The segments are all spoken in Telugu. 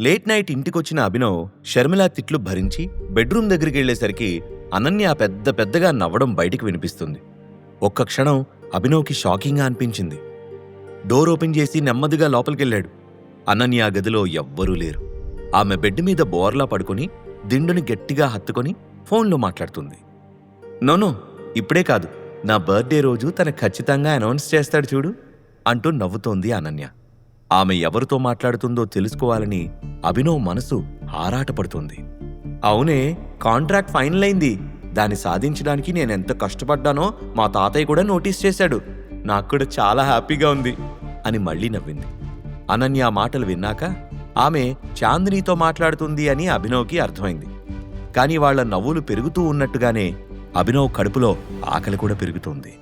లేట్ నైట్ ఇంటికొచ్చిన అభినవ్ షర్మిల తిట్లు భరించి బెడ్రూమ్ దగ్గరికి వెళ్ళేసరికి అనన్య పెద్ద పెద్దగా నవ్వడం బయటికి వినిపిస్తుంది. ఒక్క క్షణం అభినవ్కి షాకింగ్గా అనిపించింది. డోర్ ఓపెన్ చేసి నెమ్మదిగా లోపలికెళ్ళాడు. అనన్య ఆ గదిలో ఎవ్వరూ లేరు. ఆమె బెడ్ మీద బోర్లా పడుకొని దిండుని గట్టిగా హత్తుకొని ఫోన్లో మాట్లాడుతుంది. నోనో ఇప్పుడే కాదు. నా బర్త్డే రోజు తన ఖచ్చితంగా అనౌన్స్ చేస్తాడు చూడు అంటూ నవ్వుతోంది అనన్య. ఆమె ఎవరితో మాట్లాడుతుందో తెలుసుకోవాలని అభినవ్ మనసు ఆరాటపడుతుంది. అవునే కాంట్రాక్ట్ ఫైనల్ అయింది దాన్ని సాధించడానికి నేనెంత కష్టపడ్డానో మా తాతయ్య కూడా నోటీస్ చేశాడు. నాకు కూడా చాలా హ్యాపీగా ఉంది అని మళ్ళీ నవ్వింది. అనన్య ఆ మాటలు విన్నాక ఆమె చాందినీతో మాట్లాడుతుంది అని అభినవ్కి అర్థమైంది. కానీ వాళ్ళ నవ్వులు పెరుగుతూ ఉన్నట్టుగానే అభినవ్ కడుపులో ఆకలి కూడా పెరుగుతోంది.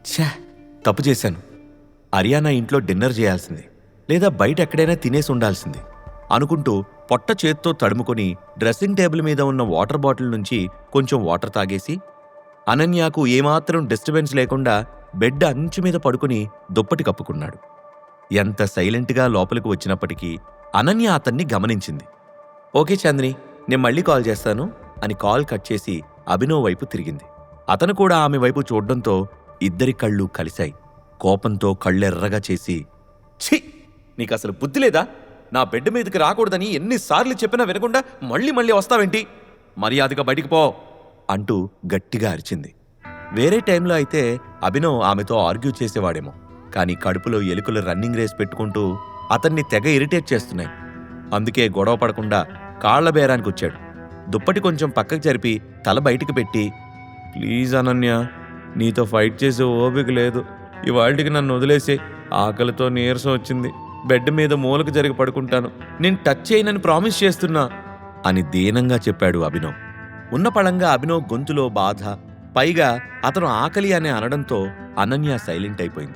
ఛా! తప్పు చేశాను. అరియానా ఇంట్లో డిన్నర్ చేయాల్సింది. లేదా బయట ఎక్కడైనా తినేసి ఉండాల్సింది. అనుకుంటూ పొట్ట చేత్తో తడుముకొని డ్రెస్సింగ్ టేబుల్ మీద ఉన్న వాటర్ బాటిల్ నుంచి కొంచెం వాటర్ తాగేసి అనన్యకు ఏమాత్రం డిస్టర్బెన్స్ లేకుండా బెడ్ అంచు మీద పడుకుని దుప్పటి కప్పుకున్నాడు. ఎంత సైలెంట్గా లోపలికి వచ్చినప్పటికీ అనన్య అతన్ని గమనించింది. ఓకే చంద్ని నేను మళ్ళీ కాల్ చేస్తాను అని కాల్ కట్ చేసి అభినవ్ వైపు తిరిగింది. అతను కూడా ఆమె వైపు చూడడంతో ఇద్దరి కళ్ళు కలిశాయి. కోపంతో కళ్ళెర్రగా చేసి ఛీ! నీకు అసలు బుద్ధి లేదా? నా బెడ్ మీదకి రాకూడదని ఎన్నిసార్లు చెప్పినా వినకుండా మళ్ళీ మళ్ళీ వస్తావేంటి? మర్యాదగా బయటికి పో అంటూ గట్టిగా అరిచింది. వేరే టైంలో అయితే అభినవ్ ఆమెతో ఆర్గ్యూ చేసేవాడేమో. కానీ కడుపులో ఎలుకలు రన్నింగ్ రేస్ పెట్టుకుంటూ అతన్ని తెగ ఇరిటేట్ చేస్తున్నాయి. అందుకే గొడవ పడకుండా కాళ్ళ బేరానికి వచ్చాడు. దుప్పటి కొంచెం పక్కకు జరిపి తల బయటికి పెట్టి ప్లీజ్ అనన్య నీతో ఫైట్ చేసే ఓపిక లేదు. ఇవాళకి నన్ను వదిలేసి ఆకలితో నీరసం వచ్చింది. బెడ్ మీద మూలకు జరిగి పడుకుంటాను. నేను టచ్ చేయనని ప్రామిస్ చేస్తున్నా అని దీనంగా చెప్పాడు అభినవ్. ఉన్న పళంగా అభినవ్ గొంతులో బాధ పైగా అతను ఆకలి అని అనడంతో అనన్య సైలెంట్ అయిపోయింది.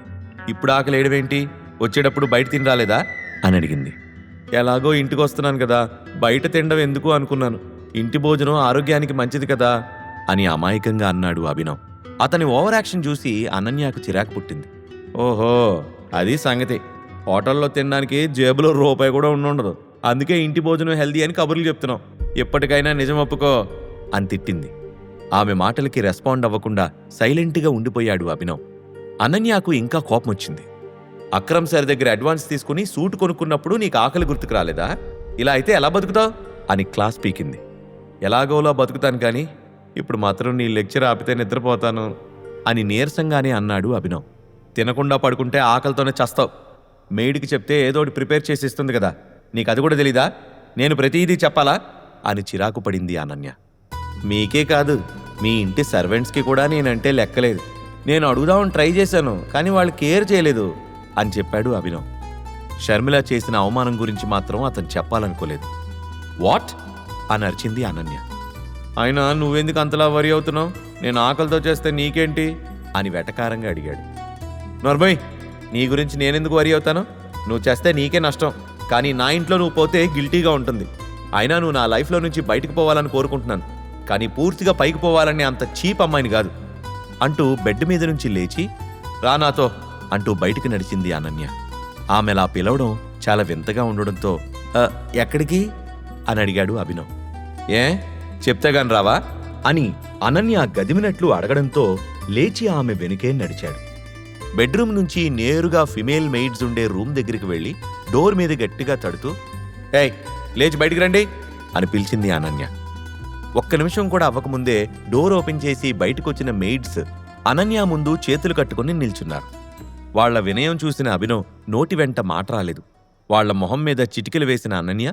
ఇప్పుడు ఆకలి ఏడవేంటి వచ్చేటప్పుడు బయట తిని రాలేదా? అని అడిగింది. ఎలాగో ఇంటికి వస్తున్నాను కదా బయట తినడం ఎందుకు అనుకున్నాను? ఇంటి భోజనం ఆరోగ్యానికి మంచిది కదా అని అమాయకంగా అన్నాడు అభినవ్. అతని ఓవర్ యాక్షన్ చూసి అనన్యకు చిరాకు పుట్టింది. ఓహో అది సంగతి. హోటల్లో తినడానికి జేబులో రూపాయి కూడా ఉండుండదు అందుకే ఇంటి భోజనం హెల్దీ అని కబుర్లు చెప్తున్నాం. ఎప్పటికైనా నిజం ఒప్పుకో అని తిట్టింది. ఆమె మాటలకి రెస్పాండ్ అవ్వకుండా సైలెంట్గా ఉండిపోయాడు అభినవ్. అనన్యకు ఇంకా కోపం వచ్చింది అక్రమ్ సార్ దగ్గర అడ్వాన్స్ తీసుకుని సూట్ కొనుక్కున్నప్పుడు నీకు ఆకలి గుర్తుకు రాలేదా? ఇలా అయితే ఎలా బతుకుతావు? అని క్లాస్ పీకింది. ఎలాగోలా బతుకుతాను కానీ ఇప్పుడు మాత్రం నీ లెక్చర్ ఆపితే నిద్రపోతాను అని నీరసంగానే అన్నాడు అభినవ్. తినకుండా పడుకుంటే ఆకలితోనే చస్తావు. మెయిడ్కి చెప్తే ఏదోటి ప్రిపేర్ చేసి ఇస్తుంది కదా. నీకు అది కూడా తెలీదా? నేను ప్రతిదీ చెప్పాలా? అని చిరాకు పడింది అనన్య. మీకే కాదు మీ ఇంటి సర్వెంట్స్కి కూడా నేనంటే లెక్కలేదు. నేను అడుగుదామని ట్రై చేశాను కానీ వాళ్ళు కేర్ చేయలేదు అని చెప్పాడు అభినవ్. షర్మిల చేసిన అవమానం గురించి మాత్రం అతను చెప్పాలనుకోలేదు. వాట్? అని అరిచింది అనన్య. అయినా నువ్వెందుకు అంతలా వరి అవుతున్నావు? నేను ఆకలితో చేస్తే నీకేంటి? అని వెటకారంగా అడిగాడు. నర్మయ్! నీ గురించి నేనెందుకు వరి అవుతాను? నువ్వు చేస్తే నీకే నష్టం. కానీ నా ఇంట్లో నువ్వు పోతే గిల్టీగా ఉంటుంది. అయినా నువ్వు నా లైఫ్లో నుంచి బయటకు పోవాలని కోరుకుంటున్నాను. కానీ పూర్తిగా పైకి పోవాలని అంత చీప్ అమ్మాయిని కాదు. అంటూ బెడ్ మీద నుంచి లేచి రా నాతో అంటూ బయటికి నడిచింది అనన్య. ఆమెలా పిలవడం చాలా వింతగా ఉండడంతో "ఆ, ఎక్కడికి? అని అడిగాడు అభినవ్. ఏ? చెప్తేగాని రావా? అని అనన్య గదిమినట్లు అడగడంతో లేచి ఆమె వెనుకే నడిచాడు. బెడ్రూమ్ నుంచి నేరుగా ఫిమేల్ మెయిడ్స్ ఉండే రూమ్ దగ్గరికి వెళ్ళి డోర్ మీద గట్టిగా తడుతూ ఏయ్ లేచి బయటికి రండి అని పిలిచింది అనన్య. ఒక్క నిమిషం కూడా అవ్వకముందే డోర్ ఓపెన్ చేసి బయటకొచ్చిన మెయిడ్స్ అనన్య ముందు చేతులు కట్టుకుని నిల్చున్నారు. వాళ్ళ వినయం చూసిన అభినవ్ నోటి వెంట మాట రాలేదు. వాళ్ళ మొహం మీద చిటికెలు వేసిన అనన్య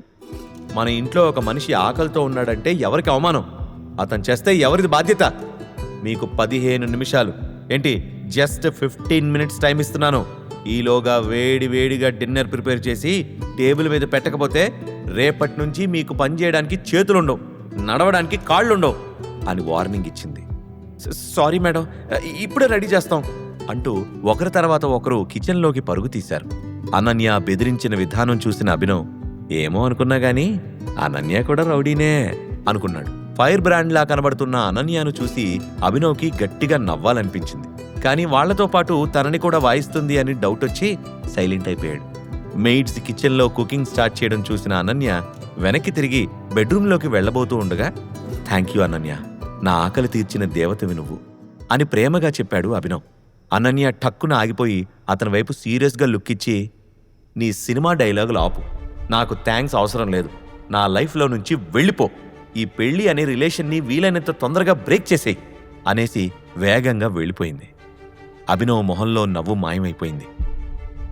మన ఇంట్లో ఒక మనిషి ఆకలితో ఉన్నాడంటే ఎవరికి అవమానం? అతను చేస్తే ఎవరిది బాధ్యత? మీకు పదిహేను నిమిషాలు ఏంటి? జస్ట్ ఫిఫ్టీన్ మినిట్స్ టైం ఇస్తున్నాను. ఈలోగా వేడి వేడిగా డిన్నర్ ప్రిపేర్ చేసి టేబుల్ మీద పెట్టకపోతే రేపటి నుంచి మీకు పని చేయడానికి చేతులుండవు నడవడానికి కాళ్ళుండవు అని వార్నింగ్ ఇచ్చింది. సారీ మేడం ఇప్పుడే రెడీ చేస్తాం అంటూ ఒకరి తర్వాత ఒకరు కిచెన్లోకి పరుగు తీశారు. అనన్య బెదిరించిన విధానం చూసిన అభినవ్ ఏమో అనుకున్నా గాని అనన్య కూడా రౌడీనే అనుకున్నాడు. ఫైర్ బ్రాండ్లా కనబడుతున్న అనన్యను చూసి అభినవ్కి గట్టిగా నవ్వాలనిపించింది. కానీ వాళ్ళతో పాటు తనని కూడా వాయిస్తుంది అని డౌట్ వచ్చి సైలెంట్ అయిపోయాడు. మెయిడ్స్ కిచెన్లో కుకింగ్ స్టార్ట్ చేయడం చూసిన అనన్య వెనక్కి తిరిగి బెడ్రూమ్లోకి వెళ్ళబోతూ ఉండగా థ్యాంక్ యూ అనన్య. నా ఆకలి తీర్చిన దేవతవి నువ్వు అని ప్రేమగా చెప్పాడు అభినవ్. అనన్య ఠక్కున ఆగిపోయి అతని వైపు సీరియస్గా లుక్కిచ్చి నీ సినిమా డైలాగులు ఆపు. నాకు థ్యాంక్స్ అవసరం లేదు. నా లైఫ్లో నుంచి వెళ్ళిపో. ఈ పెళ్ళి అనే రిలేషన్ని వీలైనంత తొందరగా బ్రేక్ చేసేయి అనేసి వేగంగా వెళ్ళిపోయింది. అభినవ్ మొహంలో నవ్వు మాయమైపోయింది.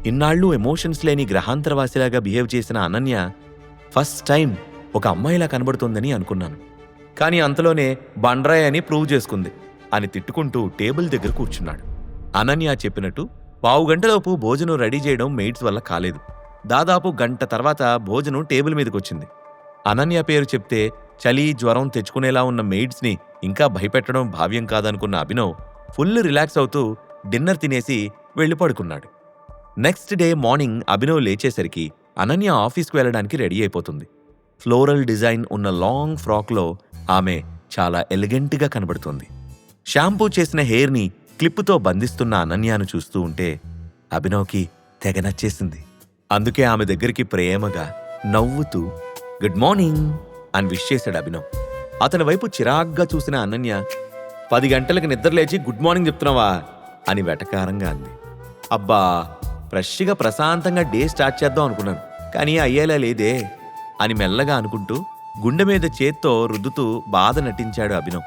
ఇన్నాళ్ళు ఎమోషన్స్ లేని గ్రహాంతరవాసిలాగా బిహేవ్ చేసిన అనన్య ఫస్ట్ టైం ఒక అమ్మాయిలా కనబడుతోందని అనుకున్నాను. కానీ అంతలోనే బండ్రాయ్ అని ప్రూవ్ చేసుకుంది అని తిట్టుకుంటూ టేబుల్ దగ్గర కూర్చున్నాడు. అనన్య చెప్పినట్టు పావుగంటలోపు భోజనం రెడీ చేయడం మెయిడ్స్ వల్ల కాలేదు. దాదాపు గంట తర్వాత భోజనం టేబుల్ మీదకొచ్చింది. అనన్య పేరు చెప్తే చలి జ్వరం తెచ్చుకునేలా ఉన్న మెయిడ్స్ని ఇంకా భయపెట్టడం భావ్యం కాదనుకున్న అభినవ్ ఫుల్ రిలాక్స్ అవుతూ డిన్నర్ తినేసి వెళ్ళి పడుకున్నాడు. నెక్స్ట్ డే మార్నింగ్ అభినవ్ లేచేసరికి అనన్య ఆఫీస్కి వెళ్ళడానికి రెడీ అయిపోతుంది. ఫ్లోరల్ డిజైన్ ఉన్న లాంగ్ ఫ్రాక్లో ఆమె చాలా ఎలిగెంట్గా కనబడుతుంది. షాంపూ చేసిన హెయిర్ని క్లిప్పుతో బంధిస్తున్న అనన్యాను చూస్తూ ఉంటే అభినవ్కి తెగ నచ్చేసింది. అందుకే ఆమె దగ్గరికి ప్రేమగా నవ్వుతూ గుడ్ మార్నింగ్. అని విష్ చేశాడు అభినవ్. అతని వైపు చిరాగ్గా చూసిన అనన్య పది గంటలకు నిద్రలేచి గుడ్ మార్నింగ్ చెప్తున్నావా అని వెటకారంగా అంది. అబ్బా ఫ్రెష్గా ప్రశాంతంగా డే స్టార్ట్ చేద్దాం అనుకున్నాను కానీ అయ్యేలా లేదే అని మెల్లగా అనుకుంటూ గుండె మీద చేత్తో రుద్దుతూ బాధ నటించాడు అభినవ్.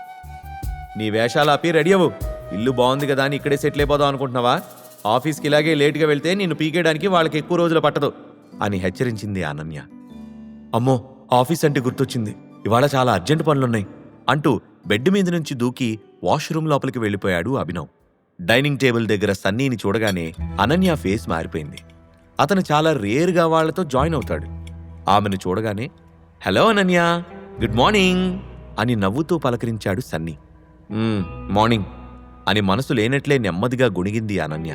నీ వేషాలు ఆపి రెడీ అవ్వు. ఇల్లు బాగుంది కదా అని ఇక్కడే సెటిల్ అయిపోదాం అనుకుంటున్నావా? ఆఫీస్కి ఇలాగే లేట్గా వెళ్తే నిన్ను పీకేయడానికి వాళ్ళకి ఎక్కువ రోజులు పట్టదు అని హెచ్చరించింది అనన్య. అమ్మో ఆఫీస్ అంటే గుర్తొచ్చింది. ఇవాళ చాలా అర్జెంట్ పనులున్నాయి అంటూ బెడ్ మీద నుంచి దూకి వాష్రూమ్ లోపలికి వెళ్ళిపోయాడు అభినవ్. డైనింగ్ టేబుల్ దగ్గర సన్నీని చూడగానే అనన్య ఫేస్ మారిపోయింది. అతను చాలా రేర్గా వాళ్ళతో జాయిన్ అవుతాడు. ఆమెను చూడగానే హలో అనన్య గుడ్ మార్నింగ్ అని నవ్వుతూ పలకరించాడు సన్నీ. మార్నింగ్ అని మనసు లేనట్లే నెమ్మదిగా గుణిగింది అనన్య.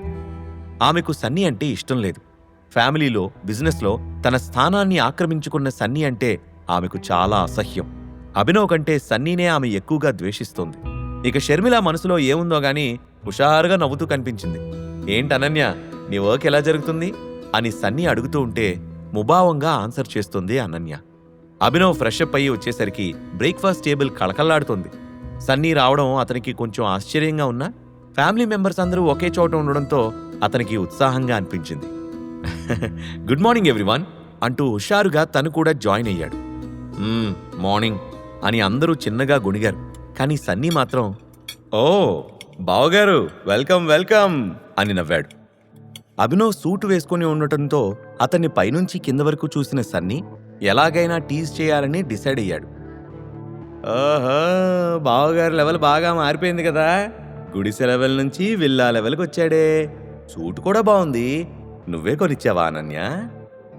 ఆమెకు సన్నీ అంటే ఇష్టం లేదు. ఫ్యామిలీలో బిజినెస్లో తన స్థానాన్ని ఆక్రమించుకున్న సన్నీ అంటే ఆమెకు చాలా అసహ్యం. అభినవ్ కంటే సన్నీనే ఆమె ఎక్కువగా ద్వేషిస్తోంది. ఇక షర్మిల మనసులో ఏముందో గాని హుషారుగా నవ్వుతూ కనిపించింది. ఏంటి అనన్య నీ వర్క్ ఎలా జరుగుతుంది? అని సన్నీ అడుగుతూ ఉంటే ముభావంగా ఆన్సర్ చేస్తుంది అనన్య. అభినవ్ ఫ్రెష్ అప్ అయ్యి వచ్చేసరికి బ్రేక్ఫాస్ట్ టేబుల్ కళకల్లాడుతుంది సన్నీ రావడం అతనికి కొంచెం ఆశ్చర్యంగా ఉన్నా ఫ్యామిలీ మెంబర్స్ అందరూ ఒకే చోట ఉండడంతో అతనికి ఉత్సాహంగా అనిపించింది. గుడ్ మార్నింగ్ ఎవ్రీవన్ అంటూ హుషారుగా తను కూడా జాయిన్ అయ్యాడు. మార్నింగ్ అని అందరూ చిన్నగా గుణిగారు. కానీ సన్నీ మాత్రం ఓ బావగారు వెల్కమ్ వెల్కమ్ అని నవ్వాడు. అభినవ్ సూటు వేసుకుని ఉండటంతో అతన్ని పైనుంచి కింద వరకు చూసిన సన్నీ ఎలాగైనా టీజ్ చేయాలని డిసైడ్ అయ్యాడు. ఓహో బావగారు లెవెల్ బాగా మారిపోయింది కదా. గుడిసె లెవెల్ నుంచి విల్లా లెవెల్కి వచ్చాడే. సూట్ కూడా బాగుంది నువ్వే కొనిచ్చావా అనన్య?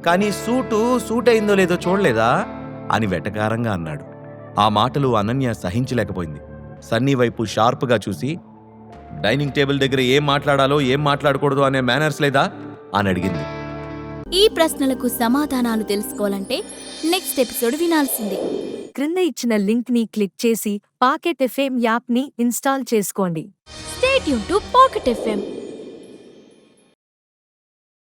కానీ సూటు సూట్ అయిందో లేదో చూడలేదా? అని వెటకారంగా అన్నాడు. ఆ మాటలు అనన్య సహించలేకపోయింది. సన్నీ వైపు షార్ప్గా చూసి డైనింగ్ టేబుల్ దగ్గర ఏం మాట్లాడాలో ఏం మాట్లాడకూడదు అనే మేనర్స్ లేదా? అని అడిగింది. ఈ ప్రశ్నలకు సమాధానాలు తెలుసుకోవాలంటే నెక్స్ట్ ఎపిసోడ్ వినాల్సిందే. క్రింద ఇచ్చిన లింక్ని క్లిక్ చేసి పాకెట్ ఎఫ్ఎం యాప్ని ఇన్స్టాల్ చేసుకోండి. స్టేట్ యూన్ టు పాకెట్ ఎఫ్ఎం.